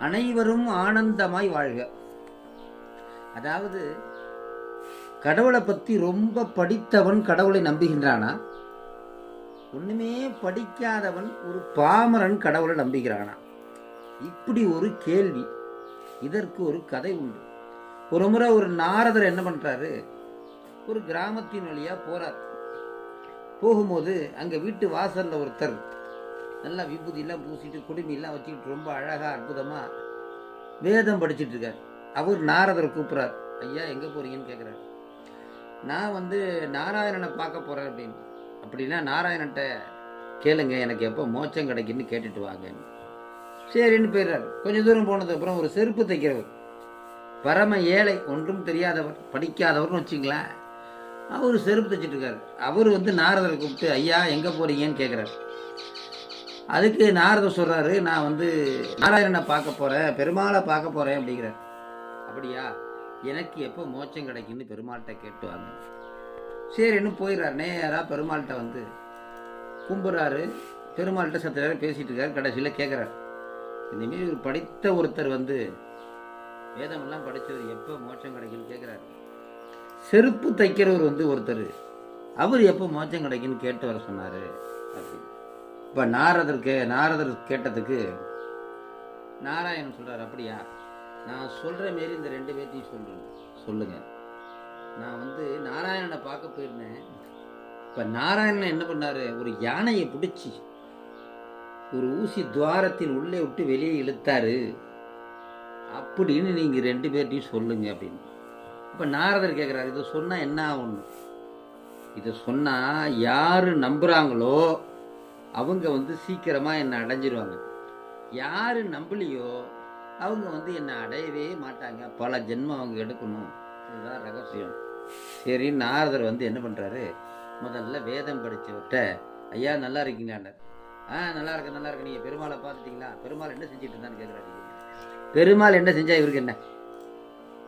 அனைவரும் ஆனந்தமாய் வாழ்க. அதாவது கடவுளை பற்றி ரொம்ப படித்தவன் கடவுளை நம்புகின்றானா? ஒன்றுமே படிக்காதவன் ஒரு பாமரன் கடவுளை நம்புகிறானா? இப்படி ஒரு கேள்வி இதற்கு ஒரு கதை உண்டு. ஒரு முறை ஒரு நாரதர் என்ன பண்ணுறாரு ஒரு கிராமத்தின் வழியாக போகிறார் போகும்போது அங்கே வீட்டு வாசலில் ஒருத்தர் நல்லா விபூதியெல்லாம் பூசிட்டு குடுமியெல்லாம் வச்சுக்கிட்டு ரொம்ப அழகாக அற்புதமாக வேதம் படிச்சிட்டு இருக்கார் அவர் நாரதரை கூப்பிட்றார் ஐயா எங்கே போகிறீங்கன்னு கேட்குறாரு நான் வந்து நாராயணனை பார்க்க போகிறேன் அப்படின்னு. அப்படின்னா நாராயணன்ட்ட கேளுங்க எனக்கு எப்போ மோச்சம் கிடைக்குன்னு கேட்டுட்டு வாங்கன்னு. சரின்னு போயிடுறாரு. கொஞ்சம் தூரம் போனதுக்கப்புறம் ஒரு செருப்பு தைக்கிறவர். பரம ஏழை ஒன்றும் தெரியாதவர் படிக்காதவர்னு வச்சுங்களேன் அவர் செருப்பு தைச்சிட்டு இருக்காரு அவர் வந்து நாரதரை கூப்பிட்டு ஐயா எங்கே போகிறீங்கன்னு கேட்குறாரு அதுக்கு நாரதர் சொல்கிறாரு நான் வந்து நாராயணனை பார்க்க போகிறேன் பெருமாளை பார்க்க போகிறேன் அப்படிங்கிறார். அப்படியா? எனக்கு எப்போ மோட்சம் கிடைக்குன்னு பெருமாள்கிட்ட கேட்டு வாங்க. சரின்னு போயிடுறாரு. நேராக பெருமாள்கிட்ட வந்து கும்பிட்றாரு. பெருமாள்கிட்ட சத்த நேரம் பேசிகிட்டு இருக்காரு. கடைசியில் கேட்குறாரு இந்தமாரி ஒரு படித்த ஒருத்தர் வந்து வேதமெல்லாம் படித்தவர் எப்போ மோட்சம் கிடைக்குன்னு கேட்குறாரு செருப்பு தைக்கிறவர் வந்து ஒருத்தர். அவர் எப்போ மோச்சம் கிடைக்குன்னு கேட்டு வர சொன்னார். இப்போ நாரதர் கே நாரதர் கேட்டதுக்கு நாராயணன் சொல்கிறார் அப்படியா? நான் சொல்கிற மாரி இந்த ரெண்டு பேர்த்தையும் சொல்கிறேன் சொல்லுங்கள் நான் வந்து நாராயணனை பார்க்க போயிருந்தேன். இப்போ நாராயணன் என்ன பண்ணாரு? ஒரு யானையை பிடிச்சி ஒரு ஊசி துவாரத்தின் உள்ளே விட்டு வெளியே இழுத்தாரு. அப்படின்னு நீங்கள் ரெண்டு பேர்ட்டையும் சொல்லுங்க அப்படின்னு. இப்போ நாரதர் கேட்குறாரு இதை சொன்னால் என்ன ஆகும் இதை சொன்னால் யார் நம்புகிறாங்களோ அவங்க வந்து சீக்கிரமாக என்னை அடைஞ்சிருவாங்க. யார் நம்பலையோ அவங்க வந்து என்னை அடையவே மாட்டாங்க. பல ஜென்மம் அவங்க எடுக்கணும். இதுதான் ரகசியம். சரி நாரதர் வந்து என்ன பண்ணுறாரு முதல்ல வேதம் படித்தவர்கிட்ட ஐயா நல்லா இருக்கீங்களாண்டார் ஆ நல்லா இருக்கு நல்லா இருக்கு நீங்கள் பெருமாளை பார்த்துட்டீங்களா? பெருமாள் என்ன செஞ்சுட்டு இருந்தான்னு கேட்குறாரு பெருமாள் என்ன செஞ்சா இவருக்கு என்ன?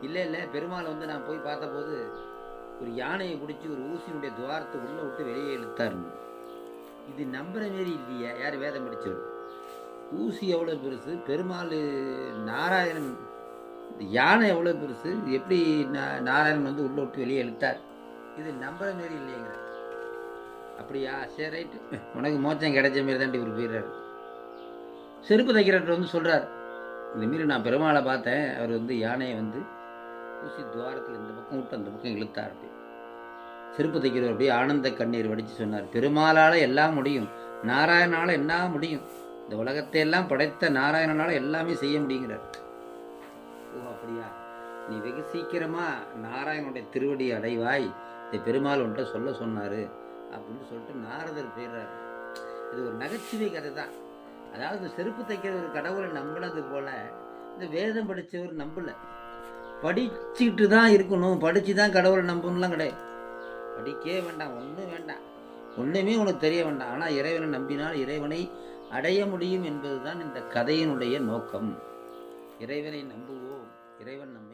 இல்லை இல்லை. பெருமாளை வந்து நான் போய் பார்த்தபோது ஒரு யானையை பிடிச்சி ஒரு ஊசியினுடைய துவாரத்தை உள்ளே விட்டு வெளியே இழுத்தாருன்னு இது நம்புற மாரி இல்லையா. யார் வேதம் படித்தவர் ஊசி எவ்வளோ பெருசு? பெருமாள் நாராயணன் இந்த யானை எவ்வளோ பெருசு? இது எப்படி நா- நாராயணன் வந்து உள்ளே விட்டு வெளியே இழுத்தார்? இது நம்புற மாரி இல்லைங்கிற அப்படியா? சரி ரைட்டு. உனக்கு மோச்சம் கிடைச்ச மாரி தான் இவர் போயிடுறாரு. செருப்பு தைக்கிறவர் வந்து சொல்கிறார் இந்தமாரி நான் பெருமாளை பார்த்தேன். அவர் வந்து யானையை வந்து ஊசி துவாரத்தில் இந்த பக்கம் விட்டு அந்த பக்கம் இழுத்தார் அப்படி செருப்பு தைக்கிறவர் அப்படியே ஆனந்த கண்ணீர் வடித்து சொன்னார் பெருமாளால் எல்லாம் முடியும் நாராயணனால் என்ன முடியும்? இந்த உலகத்தை எல்லாம் படைத்த நாராயணனால் எல்லாமே செய்ய முடியுங்கிறார். ஓ அப்படியா? நீ வெகு சீக்கிரமா நாராயணனுடைய திருவடி அடைவாய் இந்த பெருமாள் உன்ட்ட சொல்ல சொன்னார் அப்படின்னு சொல்லிட்டு நாரதர் போயிடுறாரு. இது ஒரு நகைச்சுவை கதை தான். அதாவது செருப்பு தைக்கிற ஒரு கடவுளை நம்பினது போல் இந்த வேதம் படித்தவர் நம்பலை. படிச்சுக்கிட்டு தான் இருக்கணும் படித்து தான் கடவுளை நம்பணும்லாம் கிடையாது. படிக்கவே வேண்டாம் ஒன்றும் வேண்டாம். ஒன்றுமே உனக்கு தெரிய வேண்டாம். ஆனால் இறைவனை நம்பினால் இறைவனை அடைய முடியும் என்பதுதான் இந்த கதையினுடைய நோக்கம். இறைவனை நம்புவோம். இறைவன் நம்